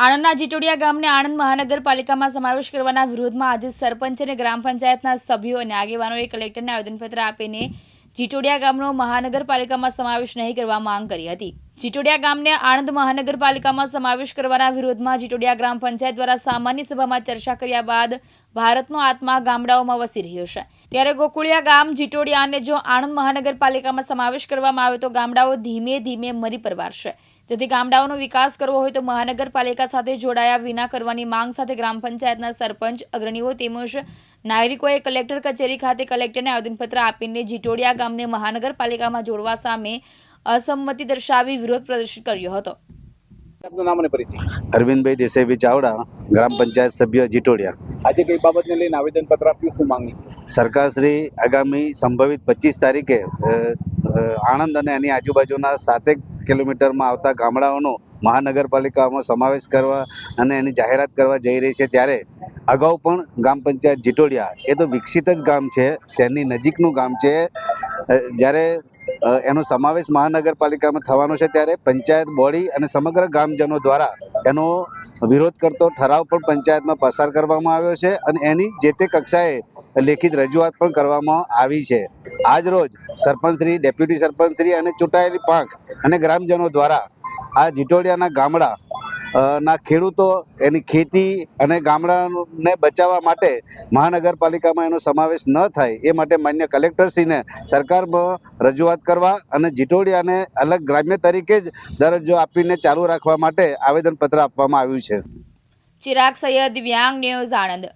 આણંદના જીટોડિયા ગામને આણંદ મહાનગરપાલિકામાં સમાવેશ કરવાના વિરોધમાં આજે સરપંચ અને ગ્રામ પંચાયતના સભ્યો અને આગેવાનોએ કલેક્ટરને આવેદનપત્ર આપીને જીટોડિયા ગામનો મહાનગરપાલિકામાં સમાવેશ નહીં કરવા માંગ કરી હતી. જીટોડિયા ગામને આણંદ મહાનગરપાલિકામાં સમાવેશ કરવાના વિરોધમાં જીટોડિયા ગ્રામ પંચાયત દ્વારા સામાન્ય સભામાં ચર્ચા કર્યા બાદ ભારતનો આત્મા ગામડાઓમાં વસી રહ્યો છે. ત્યારે ગોકુળિયા ગામ જીટોડિયાને જો આણંદ મહાનગરપાલિકામાં સમાવેશ કરવામાં આવે તો ગામડાઓ ધીમે ધીમે મરી પરવારશે જેથી ગામડાઓનો વિકાસ કરવો હોય તો મહાનગરપાલિકા સાથે જોડાયા વિના કરવાની માંગ સાથે ગ્રામ પંચાયતના સરપંચ અગ્રણીઓ તેમજ નાગરિકોએ કલેક્ટર કચેરી ખાતે કલેક્ટરને આવેદનપત્ર આપીને જીટોડિયા ગામને મહાનગરપાલિકામાં જોડવા સામે અસંમતિ દર્શાવી વિરોધ પ્રદર્શિત કર્યો હતો. આપનું નામ અને અરવિંદભાઈ દેસાઈભાઈ ચાવડા ગ્રામ પંચાયત સભ્ય જીટોડિયા. આજે કઈ બાબતને લઈને આવેદન પત્ર આપ્યું શું માંગણી? સરકારશ્રી આગામી સંભવિત પચીસ તારીખે આણંદ અને એની આજુબાજુના સાતેક કિલોમીટરમાં આવતા ગામડાઓનો મહાનગરપાલિકામાં સમાવેશ કરવા અને એની જાહેરાત કરવા જઈ રહી છે ત્યારે અગાઉ પણ ગ્રામ પંચાયત જીટોડિયા એ તો વિકસિત જ ગામ છે શહેરની નજીકનું ગામ છે. જ્યારે એનો સમાવેશ મહાનગરપાલિકામાં થવાનો છે ત્યારે પંચાયત બોડી અને સમગ્ર ગ્રામજનો દ્વારા એનો વિરોધ કરતો ઠરાવ પણ પંચાયતમાં પસાર કરવામાં આવ્યો છે અને એની જે તે કક્ષાએ લેખિત રજૂઆત પણ કરવામાં આવી છે. આજ રોજ સરપંચશ્રી ડેપ્યુટી સરપંચશ્રી અને ચૂંટાયેલી પાંખ અને ગ્રામજનો દ્વારા આ જીટોડિયાના ગામડા ના, ખેડૂતો એની ખેતી અને ગામડાને બચાવવા માટે મહાનગરપાલિકામાં એનો સમાવેશ ન થાય એ માટે માન્ય કલેક્ટરશ્રીને સરકારમાં રજૂઆત કરવા અને જીટોડિયાને અલગ ગ્રામ્ય તરીકે જ દરજ્જો આપીને ચાલુ રાખવા માટે આવેદનપત્ર આપવામાં આવ્યું છે. ચિરાગ સૈયદ, વ્યાંગ ન્યૂઝ આણંદ.